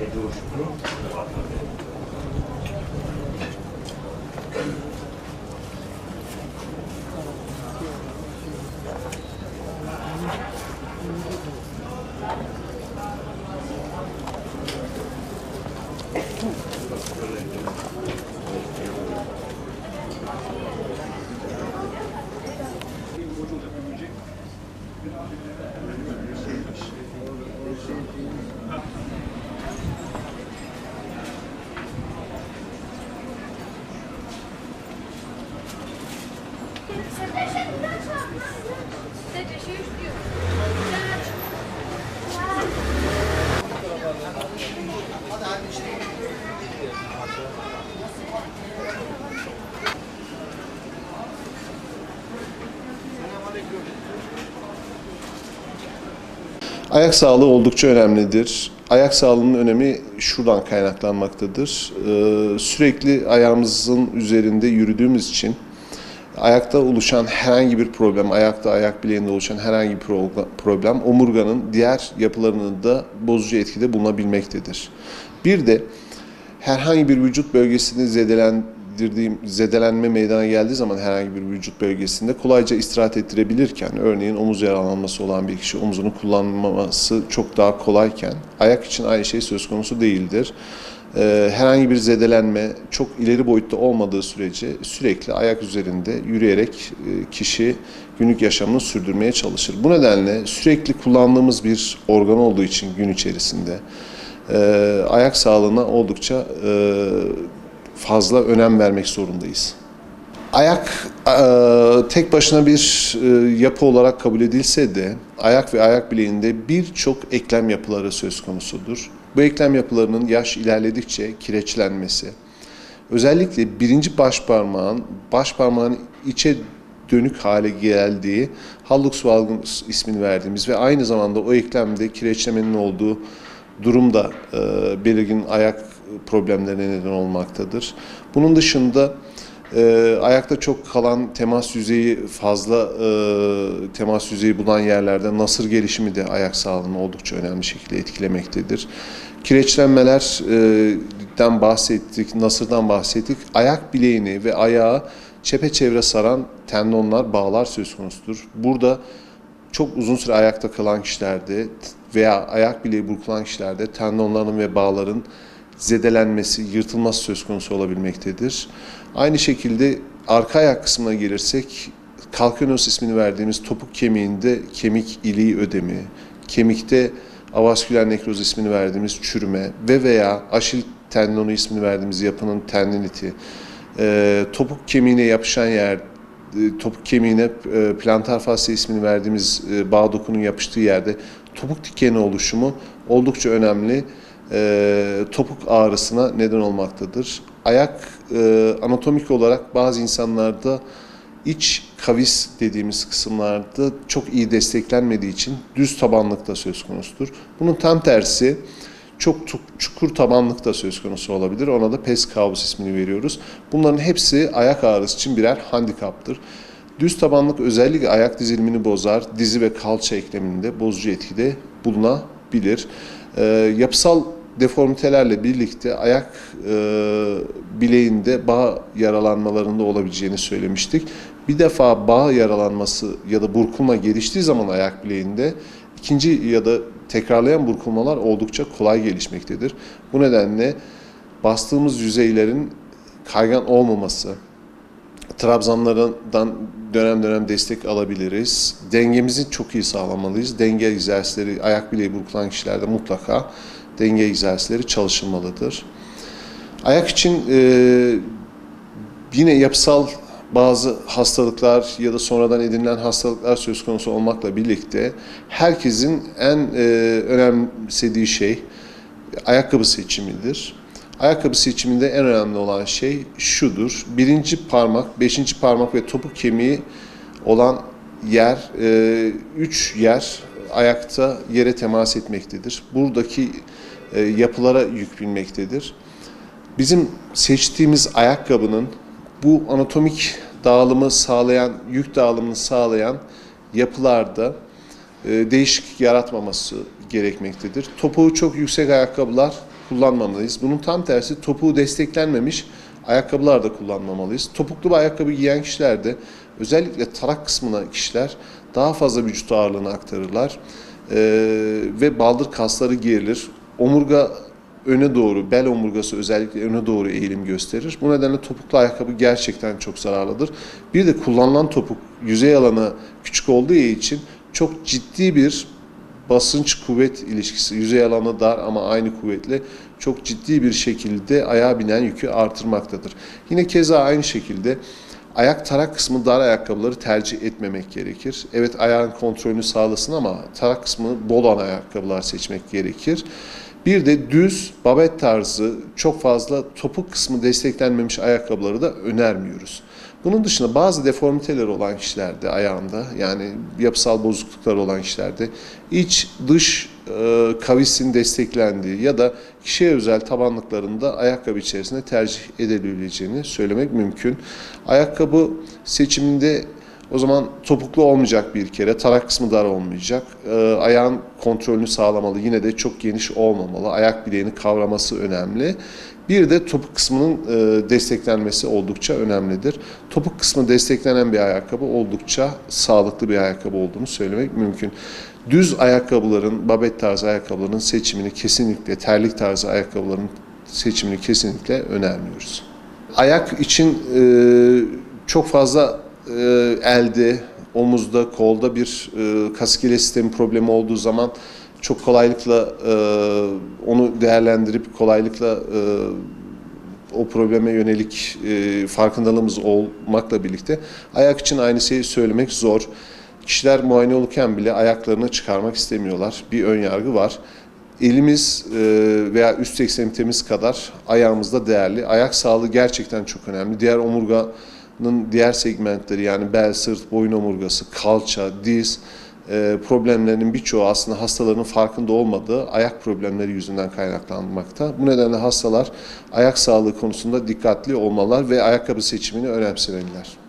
Ve coşku Ayak sağlığı oldukça önemlidir. Ayak sağlığının önemi şuradan kaynaklanmaktadır. Ee, sürekli ayağımızın üzerinde yürüdüğümüz için ayakta oluşan herhangi bir problem, ayakta ayak bileğinde oluşan herhangi bir pro- problem omurganın diğer yapılarını da bozucu etkide bulunabilmektedir. Bir de herhangi bir vücut bölgesini zedelendirdiğim zedelenme meydana geldiği zaman herhangi bir vücut bölgesinde kolayca istirahat ettirebilirken örneğin omuz yaralanması olan bir kişi omzunu kullanmaması çok daha kolayken ayak için aynı şey söz konusu değildir. Ee, herhangi bir zedelenme çok ileri boyutta olmadığı sürece sürekli ayak üzerinde yürüyerek e, kişi günlük yaşamını sürdürmeye çalışır. Bu nedenle sürekli kullandığımız bir organ olduğu için gün içerisinde e, ayak sağlığına oldukça e, fazla önem vermek zorundayız. Ayak tek başına bir yapı olarak kabul edilse de ayak ve ayak bileğinde birçok eklem yapıları söz konusudur. Bu eklem yapılarının yaş ilerledikçe kireçlenmesi, özellikle birinci baş parmağın baş parmağın içe dönük hale geldiği hallux valgus ismini verdiğimiz ve aynı zamanda o eklemde kireçlemenin olduğu durumda e, belirgin ayak problemlerine neden olmaktadır. Bunun dışında e, ayakta çok kalan temas yüzeyi fazla e, temas yüzeyi bulan yerlerde nasır gelişimi de ayak sağlığını oldukça önemli şekilde etkilemektedir. Kireçlenmelerden bahsettik, nasırdan bahsettik. Ayak bileğini ve ayağı çepeçevre saran tendonlar, bağlar söz konusudur. Burada çok uzun süre ayakta kalan kişilerde veya ayak bileği burkulan kişilerde tendonların ve bağların zedelenmesi, yırtılması söz konusu olabilmektedir. Aynı şekilde arka ayak kısmına gelirsek kalkönös ismini verdiğimiz topuk kemiğinde kemik iliği ödemi, kemikte avasküler nekroz ismini verdiğimiz çürüme ve veya aşil tendonu ismini verdiğimiz yapının tendiniti, e, topuk kemiğine yapışan yer, e, topuk kemiğine e, plantar fasya ismini verdiğimiz e, bağ dokunun yapıştığı yerde topuk dikeni oluşumu oldukça önemli e, topuk ağrısına neden olmaktadır. Ayak e, anatomik olarak bazı insanlarda iç kavis dediğimiz kısımlarda çok iyi desteklenmediği için düz tabanlıkta söz konusudur. Bunun tam tersi çok tu- çukur tabanlıkta söz konusu olabilir. Ona da pes kabus ismini veriyoruz. Bunların hepsi ayak ağrısı için birer handikaptır. Düz tabanlık özellikle ayak dizilimini bozar, dizi ve kalça ekleminde bozucu etkide bulunabilir. Ee, yapısal deformitelerle birlikte ayak e, bileğinde bağ yaralanmalarında olabileceğini söylemiştik. Bir defa bağ yaralanması ya da burkulma geliştiği zaman ayak bileğinde ikinci ya da tekrarlayan burkulmalar oldukça kolay gelişmektedir. Bu nedenle bastığımız yüzeylerin kaygan olmaması, trabzanlardan dönem dönem destek alabiliriz. Dengemizi çok iyi sağlamalıyız. Denge egzersizleri, ayak bileği burkulan kişilerde mutlaka denge egzersizleri çalışılmalıdır. Ayak için e, yine yapısal bazı hastalıklar ya da sonradan edinilen hastalıklar söz konusu olmakla birlikte herkesin en e, önemsediği şey ayakkabı seçimidir. Ayakkabı seçiminde en önemli olan şey şudur. Birinci parmak, beşinci parmak ve topuk kemiği olan yer, e, üç yer ayakta yere temas etmektedir. Buradaki e, yapılara yük binmektedir. Bizim seçtiğimiz ayakkabının bu anatomik dağılımı sağlayan, yük dağılımını sağlayan yapılarda e, değişiklik yaratmaması gerekmektedir. Topuğu çok yüksek ayakkabılar kullanmamalıyız. Bunun tam tersi topuğu desteklenmemiş ayakkabılar da kullanmamalıyız. Topuklu bir ayakkabı giyen kişiler de özellikle tarak kısmına kişiler daha fazla vücut ağırlığını aktarırlar Ee, ve baldır kasları gerilir. Omurga öne doğru, bel omurgası özellikle öne doğru eğilim gösterir. Bu nedenle topuklu ayakkabı gerçekten çok zararlıdır. Bir de kullanılan topuk yüzey alanı küçük olduğu için çok ciddi bir basınç kuvvet ilişkisi yüzey alanı dar ama aynı kuvvetle çok ciddi bir şekilde ayağa binen yükü artırmaktadır. Yine keza aynı şekilde ayak tarak kısmı dar ayakkabıları tercih etmemek gerekir. Evet ayağın kontrolünü sağlasın ama tarak kısmı bol olan ayakkabılar seçmek gerekir. Bir de düz, babet tarzı çok fazla topuk kısmı desteklenmemiş ayakkabıları da önermiyoruz. Bunun dışında bazı deformiteler olan kişilerde ayağında yani yapısal bozukluklar olan kişilerde iç dış e, kavisin desteklendiği ya da kişiye özel tabanlıklarında ayakkabı içerisinde tercih edilebileceğini söylemek mümkün. Ayakkabı seçiminde o zaman topuklu olmayacak bir kere, tarak kısmı dar olmayacak. Ee, ayağın kontrolünü sağlamalı, yine de çok geniş olmamalı. Ayak bileğini kavraması önemli. Bir de topuk kısmının e, desteklenmesi oldukça önemlidir. Topuk kısmı desteklenen bir ayakkabı oldukça sağlıklı bir ayakkabı olduğunu söylemek mümkün. Düz ayakkabıların, babet tarzı ayakkabıların seçimini kesinlikle, terlik tarzı ayakkabıların seçimini kesinlikle önermiyoruz. Ayak için e, çok fazla e, elde, omuzda, kolda bir e, kaskele sistemi problemi olduğu zaman çok kolaylıkla e, onu değerlendirip kolaylıkla e, o probleme yönelik farkındalığımız olmakla birlikte ayak için aynı şeyi söylemek zor. Kişiler muayene olurken bile ayaklarını çıkarmak istemiyorlar. Bir ön yargı var. Elimiz veya üst ekstremitemiz kadar ayağımızda değerli. Ayak sağlığı gerçekten çok önemli. Diğer omurganın diğer segmentleri yani bel, sırt, boyun omurgası, kalça, diz e, problemlerinin birçoğu aslında hastaların farkında olmadığı ayak problemleri yüzünden kaynaklanmakta. Bu nedenle hastalar ayak sağlığı konusunda dikkatli olmalılar ve ayakkabı seçimini önemsemeliler.